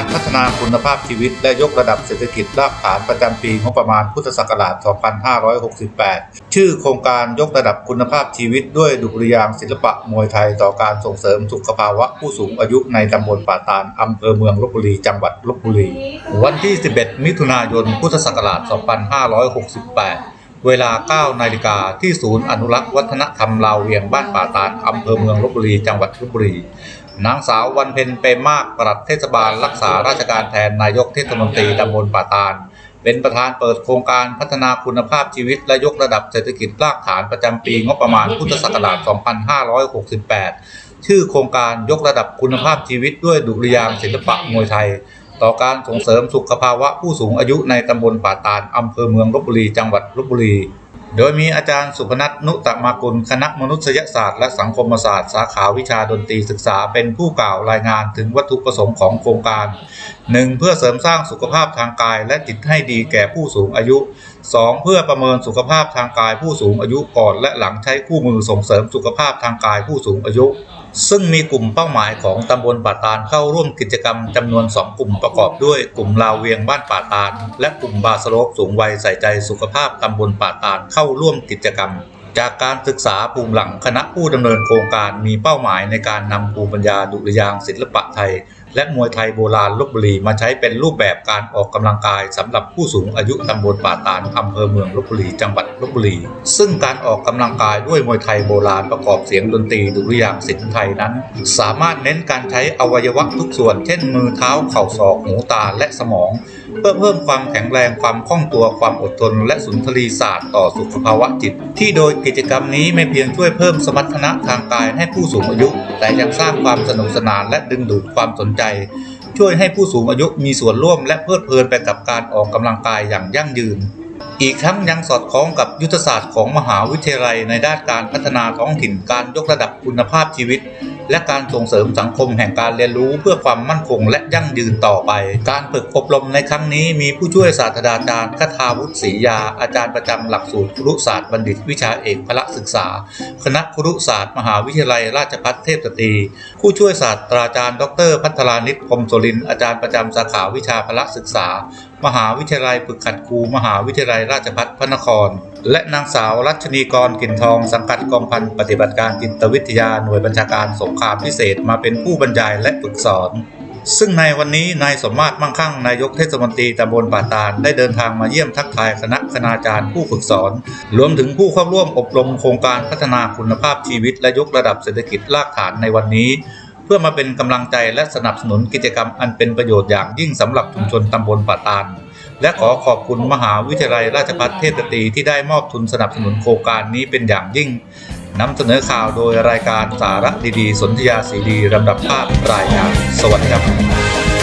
การพัฒนาคุณภาพชีวิตและยกระดับเศรษฐกิจรากฐานประจำปีงบประมาณพุทธศักราช 2568 ชื่อโครงการยกระดับคุณภาพชีวิตด้วยดุริยางศิลปะมวยไทยต่อการส่งเสริมสุขภาวะผู้สูงอายุในตำบลป่าตาลอำเภอเมืองลบบุรี จังหวัดลบบุรี วันที่ 11 มิถุนายน พุทธศักราช 2568 เวลา 9 นาฬิกาที่ศูนย์อนุรักษ์วัฒนธรรมลาวเวียงบ้านป่าตาลอำเภอเมืองลบบุรี จังหวัดลบบุรี นางสาววันเพ็ญเปรมมากปลัดเทศบาลรักษาราชการแทนนายกเทศมนตรีตำบลป่าตาล เป็นประธานเปิดโครงการพัฒนาคุณภาพชีวิตและยกระดับเศรษฐกิจรากฐานประจำปีงบประมาณพุทธศักราช 2568 ชื่อโครงการยกระดับคุณภาพชีวิตด้วยดุริยางศิลปะมวยไทย ต่อการส่งเสริมสุขภาวะผู้สูงอายุในตำบลป่าตาลอำเภอเมืองลบบุรีจังหวัดลบบุรี โดยมีอาจารย์สุพนัทนุตมากุลคณะมนุษยศาสตร์และสังคมศาสตร์ สาขาวิชาดนตรีศึกษาเป็นผู้กล่าวรายงานถึงวัตถุประสงค์ของโครงการ 1. เพื่อเสริมสร้างสุขภาพทางกายและจิตให้ดีแก่ผู้สูงอายุ 2. เพื่อประเมินสุขภาพทางกายผู้สูงอายุก่อนและหลังใช้คู่มือส่งเสริมสุขภาพทางกายผู้สูงอายุ ซึ่งมีกลุ่มเป้าหมายของตำบลป่าตาลเข้าร่วมกิจกรรมจำนวน 2 กลุ่มประกอบด้วยกลุ่มลาวเวียงบ้านป่าตาล และกลุ่มบาสโลบสูงวัยใส่ใจสุขภาพตำบลป่าตาลเข้าร่วมกิจกรรม จากการศึกษาภูมิหลังคณะผู้ดำเนินโครงการมีเป้าหมายในการนำภูมิปัญญาดุริยางศิลปะไทย และมวยไทยโบราณลบบุรีมาใช้เป็นรูปแบบการออกกำลังกายสำหรับผู้สูงอายุตำบลป่าตาลอำเภอเมืองลบบุรีจังหวัดลบบุรีซึ่งการออกกำลังกายด้วยมวยไทยโบราณประกอบเสียงดนตรีดุริยางศิลป์ไทยนั้น สามารถเน้นการใช้อวัยวะทุกส่วน เช่นมือเท้าเข่าศอกหูตาและสมอง เพื่อเพิ่มความแข็งแรงความคล่องตัวความอดทน และสุนทรีศาสตร์ต่อสุขภาวะจิต ที่โดยกิจกรรมนี้ไม่เพียงช่วยเพิ่มสมรรถนะทางกายให้ผู้สูงอายุ แต่ยังสร้างความสนุกสนานและดึงดูดความสนใจ ช่วยให้ผู้สูงอายุมีส่วนร่วม และเพลิดเพลินไปกับการออกกำลังกายอย่างยั่งยืน อีกทั้งยังสอดคล้องกับยุทธศาสตร์ของมหาวิทยาลัยในด้านการพัฒนาท้องถิ่นการยกระดับคุณภาพชีวิต และการส่งเสริมสังคมแห่งการเรียนรู้เพื่อความมั่นคงและยั่งยืนต่อไป การฝึกอบรมในครั้งนี้มีผู้ช่วยศาสตราจารย์คทาวุฒิศรียา อาจารย์ประจำหลักสูตรครุศาสตร์บัณฑิตวิชาเอกพละศึกษา คณะครุศาสตร์ มหาวิทยาลัยราชภัฏเทพสตรี ผู้ช่วยศาสตราจารย์ ดร พัทรานิตพรมโสลินอาจารย์ประจำสาขาวิชาพละศึกษา มหาวิทยาลัยฝึกขัดครูมหาวิทยาลัยราชภัฏพระนคร และนางสาวรัชนีกรกลิ่นทองสังกัดกองพันปฏิบัติการจิตวิทยาหน่วยบัญชาการสงครามพิเศษมาเป็นผู้บรรยายและฝึกสอนซึ่งในวันนี้นายสมมาตรมั่งคั่งนายกเทศมนตรีตำบลป่าตาลได้เดินทางมาเยี่ยมทักทายคณะคณาจารย์ผู้ฝึกสอน รวมถึงผู้เข้าร่วมอบรมโครงการพัฒนาคุณภาพชีวิตและยกระดับเศรษฐกิจรากฐานในวันนี้ พื่อมาเป็นกำลังใจและสนับสนุนกิจกรรมอันเป็นประโยชน์อย่างยิ่งสำหรับชุมชนตำบลป่าตานและขอขอบคุณมหาวิทยาลัยราชภัฏเทพสตรีที่ได้มอบทุนสนับสนุนโครงการนี้เป็นอย่างยิ่งนำเสนอข่าวโดยรายการสาระดีๆ สนธยาสีดีลำดับภาพรายงานสวัสดีครับ